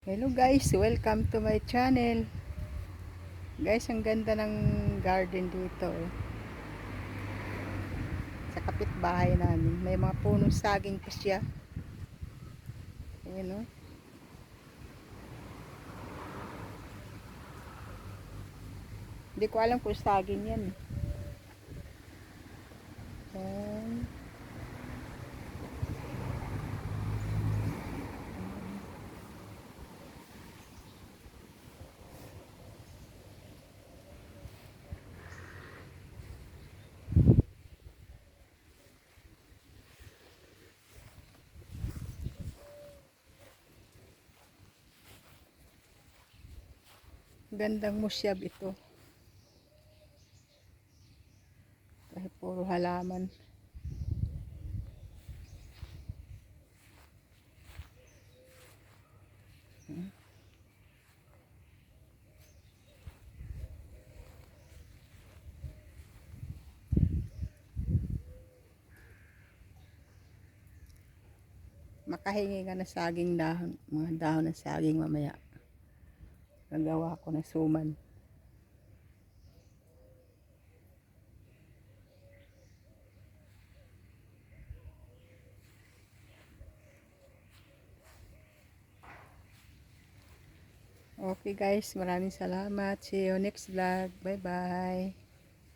Hello guys, welcome to my channel. Guys, ang ganda ng garden dito. oh. Sa kapitbahay namin. May mga punong saging pa siya. Ayan oh. Hindi ko alam kung saging yan. eh. Ayan. Gandang musyab ito. Dahil puro halaman. Hmm. Makahingi ka na saging dahon, mga dahon ng saging mamaya. Nagawa ko na suman. Okay guys, maraming salamat. See you next vlog. Bye bye.